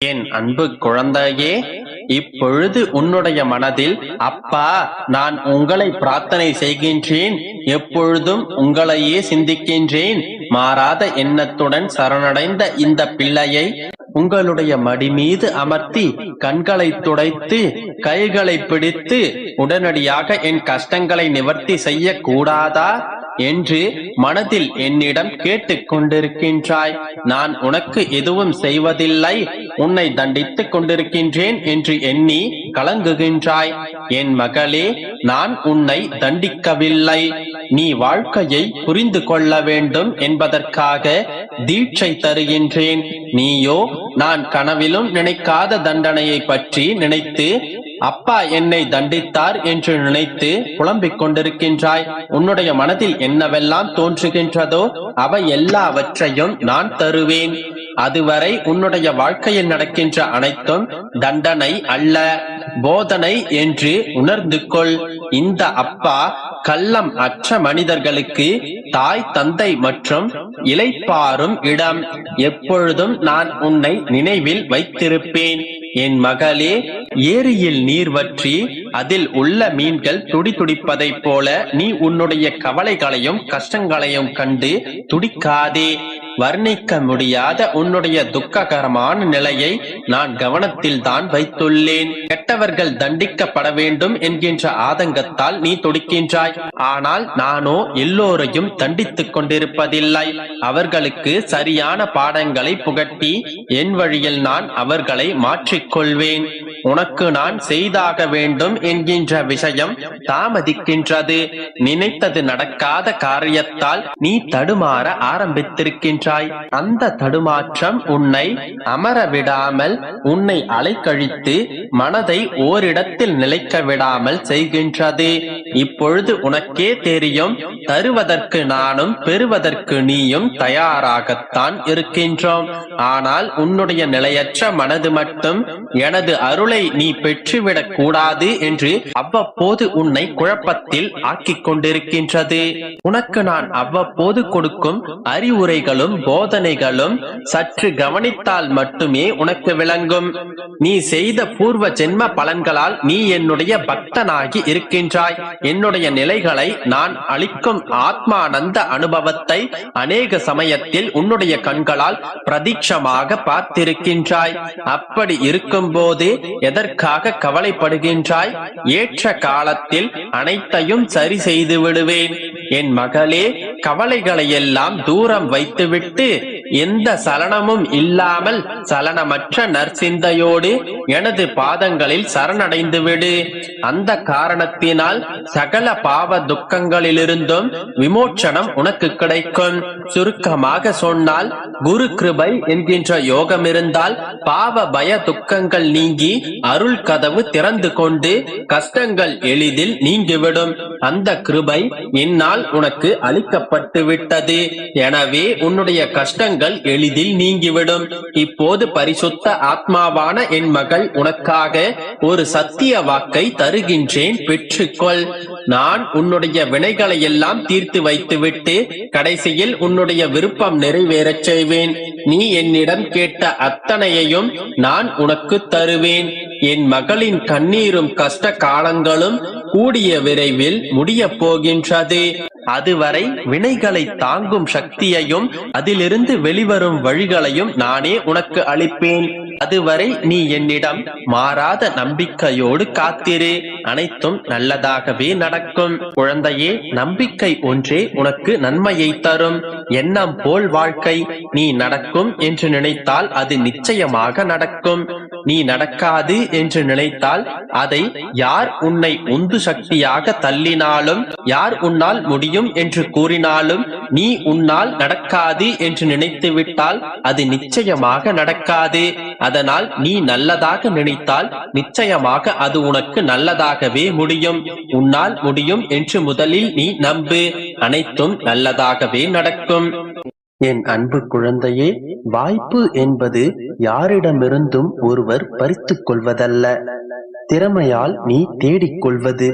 என் அன்பு குழந்தையே இப்பொழுது உன்னுடைய மனதில் அப்பா நான் உங்களை பிரார்த்தனை செய்கின்றேன் எப்பொழுதும் உங்களையே சிந்திக்கின்றேன் மாறாத எண்ணத்துடன் சரணடைந்த இந்த பிள்ளையை உங்களுடைய மடி மீது அமர்த்தி கண்களை துடைத்து கைகளை பிடித்து உடனடியாக என் கஷ்டங்களை நிவர்த்தி செய்ய கூடாதா என்று மனதில் என்னிடம் கேட்டுக் கொண்டிருக்கின்றாய். நான் உனக்கு எதுவும் செய்வதில்லை. உன்னை தண்டித்துக் கொண்டிருக்கின்றேன் என்று எண்ணி கலங்குகின்றாய். என் மகளே நான் உன்னை தண்டிக்கவில்லை. நீ வாழ்க்கையை புரிந்து கொள்ள வேண்டும் என்பதற்காக தீட்சை தருகின்றேன். நீயோ நான் கனவிலும் நினைக்காத தண்டனையை பற்றி நினைத்து அப்பா என்னை தண்டித்தார் என்று நினைத்து புலம்பிக் கொண்டிருக்கின்றாய். உன்னுடைய மனதில் என்னவெல்லாம் தோன்றுகின்றதோ அவை எல்லாவற்றையும் நான் தருவேன். அதுவரை உன்னுடைய வாழ்க்கையில் நடக்கின்ற அனைத்தும் தண்டனை அல்ல. போதனை என்று உணர்ந்து கொள். இந்த அப்பா கள்ளம் அற்ற மனிதர்களுக்கு தாய் தந்தை மற்றும் இலைப்பாரும் இடம். எப்பொழுதும் நான் உன்னை நினைவில் வைத்திருப்பேன். என் மகளே ஏரியில் நீர் வற்றி அதில் உள்ள மீன்கள் துடி துடிப்பதைப் போல நீ உன்னுடைய கவலைகளையும் கஷ்டங்களையும் கண்டு துடிக்காதே. வர்ணிக்க முடியாத உன்னுடைய துக்ககரமான நிலையை நான் கவனத்தில் தான் வைத்துள்ளேன். கெட்டவர்கள் தண்டிக்கப்பட வேண்டும் என்கின்ற ஆதங்கத்தால் நீ துடிக்கின்றாய். ஆனால் நானோ எல்லோரையும் தண்டித்துக் கொண்டிருப்பதில்லை. அவர்களுக்கு சரியான பாடங்களை புகட்டி என் வழியில் நான் அவர்களை மாற்றிக்கொள்வேன். உனக்கு நான் செய்தாக வேண்டும் என்கின்ற விஷயம் தாமதிக்கின்றது. நினைத்தது நடக்காத காரியத்தால் நீ தடுமாற ஆரம்பித்திருக்கின்றாய். அந்த தடுமாற்றம் உன்னை அமர விடாமல் உன்னை அலைக்கழித்து மனதை ஓரிடத்தில் நிலைக்க விடாமல் செய்கின்றது. இப்பொழுது உனக்கே தெரியும் தருவதற்கு நானும் பெறுவதற்கு நீயும் தயாராகத்தான் இருக்கின்றோம். ஆனால் உன்னுடைய நிலையற்ற மனது மட்டும் எனது அருளை நீ பெற்றுவிடக் கூடாது என்று அவ்வப்போது உன்னை குழப்பத்தில் ஆக்கிக் கொண்டிருக்கின்றது. உனக்கு நான் அவ்வப்போது கொடுக்கும் அறிவுரைகளும் போதனைகளும் சற்று கவனித்தால் மட்டுமே உனக்கு விளங்கும். நீ செய்த பூர்வ ஜென்ம பலன்களால் நீ என்னுடைய பக்தனாகி இருக்கின்றாய். என்னுடைய நிலைகளை நான் அளிக்கும் ஆத்மானந்த அனுபவத்தை அநேக சமயத்தில் உன்னுடைய கண்களால் பிரதீட்சமாக பார்த்திருக்கின்றாய். அப்படி இருக்கும்போது எதற்காக கவலைப்படுகின்றாய்? ஏற்ற காலத்தில் அனைத்தையும் சரி செய்து விடுவேன். என் மகளே கவலைகளை எல்லாம் தூரம் வைத்துவிட்டு எந்த சலனமும் இல்லாமல் சலனமற்ற நற்சிந்தையோடு எனது பாதங்களில் சரணடைந்து விடு. அந்த காரணத்தினால் சகல பாவ துக்கங்களிலிருந்தும் விமோச்சனம் உனக்கு கிடைக்கும். சுருக்கமாக சொன்னால் குரு கிருபை என்கின்ற யோகம் இருந்தால் பாவ பய துக்கங்கள் நீங்கி அருள் கதவு திறந்து கொண்டு கஷ்டங்கள் எளிதில் நீங்கிவிடும். அந்த கிருபை என்னால் உனக்கு அளிக்கப்பட்டு விட்டது எனவே உன்னுடைய கஷ்டங்கள் எளிதில் நீங்கிவிடும். இப்போது பரிசுத்த ஆத்மாவான என் மகள் உனக்காக ஒரு சத்திய வாக்கை தருகின்றேன். பெற்றுக்கொள். நான் உன்னுடைய வினைகளை எல்லாம் தீர்த்து வைத்துவிட்டு கடைசியில் உன்னுடைய விருப்பம் நிறைவேறச் செய்வேன். நீ என்னிடம் கேட்ட அத்தனையையும் நான் உனக்கு தருவேன். என் மகளின் கண்ணீரும் கஷ்ட காலங்களும் கூடிய விரைவில் முடியப் போகின்றது. அதுவரை வினைகளை தாங்கும் சக்தியையும் அதிலிருந்து வெளிவரும் வழிகளையும் நானே உனக்கு அளிப்பேன். அதுவரை நீ என்னிடம் மாறாத நம்பிக்கையோடு காத்திரு. அனைத்தும் நல்லதாகவே நடக்கும். குழந்தையே நம்பிக்கை ஒன்றே உனக்கு நன்மையை தரும். எண்ணம் போல் வாழ்க்கை நீ நடக்கும் என்று நினைத்தால் அது நிச்சயமாக நடக்கும். நீ நடக்காது என்று நினைத்தால் அதை யார் உன்னை உந்து சக்தியாக தள்ளினாலும் யார் உன்னால் முடியும் என்று கூறினாலும் நீ உன்னால் நடக்காது என்று நினைத்து விட்டால் அது நிச்சயமாக நடக்காது. அதனால் நீ நல்லதாக நினைத்தால் நிச்சயமாக அது உனக்கு நல்லதாகவே முடியும். உன்னால் முடியும் என்று முதலில் நீ நம்பு. அனைத்தும் நல்லதாகவே நடக்கும். என் அன்பு குழந்தையே வாய்ப்பு என்பது யாரிடமிருந்தும் ஒருவர் பறித்துக் கொள்வதல்ல. திறமையால் நீ தேடிக் கொள்வது.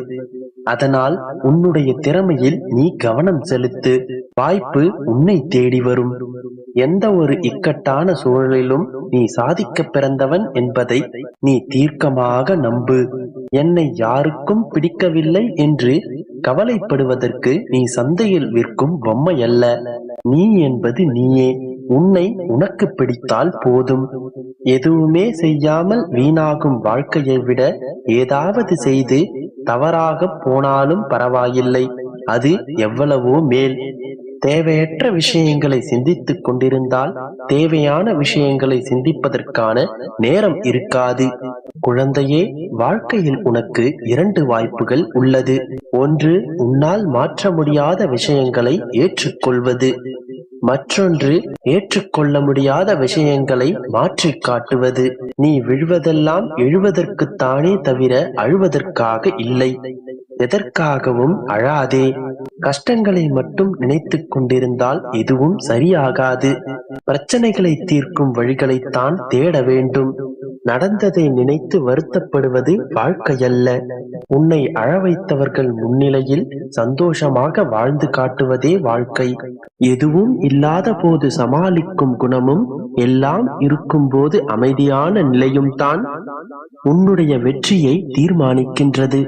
அதனால் உன்னுடைய திறமையில் நீ கவனம் செலுத்து. வாய்ப்பு உன்னை தேடி வரும். எந்த ஒரு இக்கட்டான சூழலிலும் நீ சாதிக்க பிறந்தவன் என்பதை நீ தீர்க்கமாக நம்பு. என்னை யாருக்கும் பிடிக்கவில்லை என்று கவலைப்படுவதற்கு நீ சந்தையில் விற்கும் பொம்மை அல்ல நீ என்பது நீயே. உன்னை உனக்கு பிடித்தால் போதும். எதுவுமே செய்யாமல் வீணாகும் வாழ்க்கையை விட ஏதாவது செய்து தவறாக போனாலும் பரவாயில்லை. அது எவ்வளவோ மேல். தேவையற்ற விஷயங்களை சிந்தித்துக் கொண்டிருந்தால் தேவையான விஷயங்களை சிந்திப்பதற்கான நேரம் இருக்காது. குழந்தையே வாழ்க்கையில் உனக்கு இரண்டு வாய்ப்புகள் உள்ளது. ஒன்று உன்னால் மாற்ற முடியாத விஷயங்களை ஏற்றுக்கொள்வது. மற்றொன்று ஏற்றுக்கொள்ள முடியாத விஷயங்களை மாற்றி காட்டுவது. நீ விழுவதெல்லாம் எழுவதற்குத்தானே தவிர அழுவதற்காக இல்லை. எதற்காகவும் அழாதே. கஷ்டங்களை மட்டும் நினைத்துக் கொண்டிருந்தால் எதுவும் சரியாகாது. பிரச்சனைகளை தீர்க்கும் வழிகளைத்தான் தேட வேண்டும். நடந்ததை நினைத்து வருத்தப்படுவது வாழ்க்கையல்ல. உன்னை அழ வைத்தவர்கள் முன்னிலையில் சந்தோஷமாக வாழ்ந்து காட்டுவதே வாழ்க்கை. எதுவும் இல்லாத போது சமாளிக்கும் குணமும் எல்லாம் இருக்கும்போது அமைதியான நிலையும் தான் உன்னுடைய வெற்றியை தீர்மானிக்கின்றது.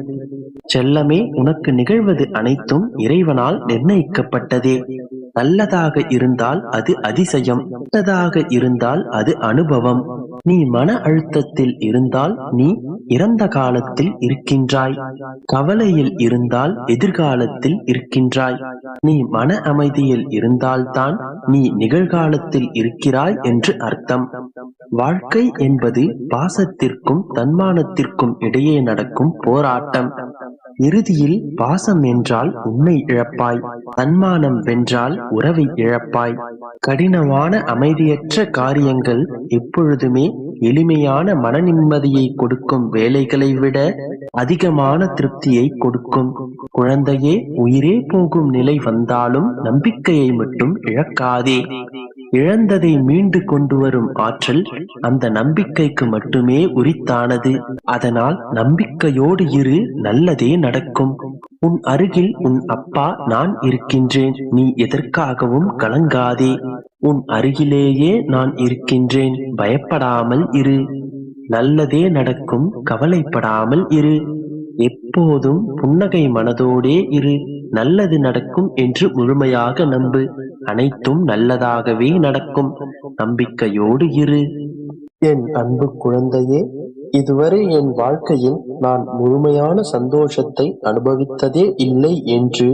செல்லமே உனக்கு நிகழ்வது அனைத்தும் இறைவனால் நிர்ணயிக்கப்பட்டதே. நல்லதாக இருந்தால் அது அதிசயம் நல்லதாக இருந்தால் அது அனுபவம். நீ மன அழுத்தத்தில் இருந்தால் நீ இறந்த காலத்தில் இருக்கின்றாய். கவலையில் இருந்தால் எதிர்காலத்தில் இருக்கின்றாய். நீ மன அமைதியில் இருந்தால்தான் நீ நிகழ்காலத்தில் இருக்கிறாய் என்று அர்த்தம். வாழ்க்கை என்பது பாசத்திற்கும் தன்மானத்திற்கும் இடையே நடக்கும் போராட்டம். இறுதியில் பாசம் என்றால் உன்னை இழப்பாய் தன்மானம் வென்றால் உறவை இழப்பாய். கடினமான அமைதியற்ற காரியங்கள் எப்பொழுதுமே எளிமையான மன நிம்மதியை கொடுக்கும் வேலைகளை விட அதிகமான திருப்தியை கொடுக்கும். குழந்தையே உயிரே போகும் நிலை வந்தாலும் நம்பிக்கையை மட்டும் இழக்காதே. இழந்ததை மீண்டு கொண்டு வரும் ஆற்றல் அந்த நம்பிக்கைக்கு மட்டுமே உரித்தானது. அதனால் நம்பிக்கையோடு இரு நல்லதே நடக்கும். உன் அருகில் உன் அப்பா நான் இருக்கின்றேன் நீ எதற்காகவும் கலங்காதே. உன் அருகிலேயே நான் இருக்கின்றேன் பயப்படாமல் இரு. நல்லதே நடக்கும் கவலைப்படாமல் இரு. எப்போதும் புன்னகை மனதோடே இரு. நல்லது நடக்கும் என்று முழுமையாக நம்பு. அனைத்தும் நல்லதாகவே நடக்கும். நம்பிக்கையோடு இரு. என் அன்பு குழந்தையே இதுவரை என் வாழ்க்கையில் நான் முழுமையான சந்தோஷத்தை அனுபவித்ததே இல்லை என்று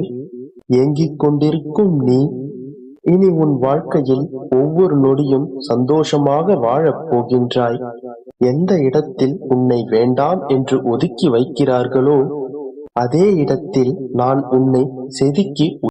ஏங்கிக் கொண்டிருக்கும் நீ. இனி உன் வாழ்க்கையில் ஒவ்வொரு நொடியும் சந்தோஷமாக வாழப் போகின்றாய். எந்த இடத்தில் உன்னை வேண்டாம் என்று ஒதுக்கி வைக்கிறார்களோ அதே இடத்தில் நான் உன்னை செதுக்கி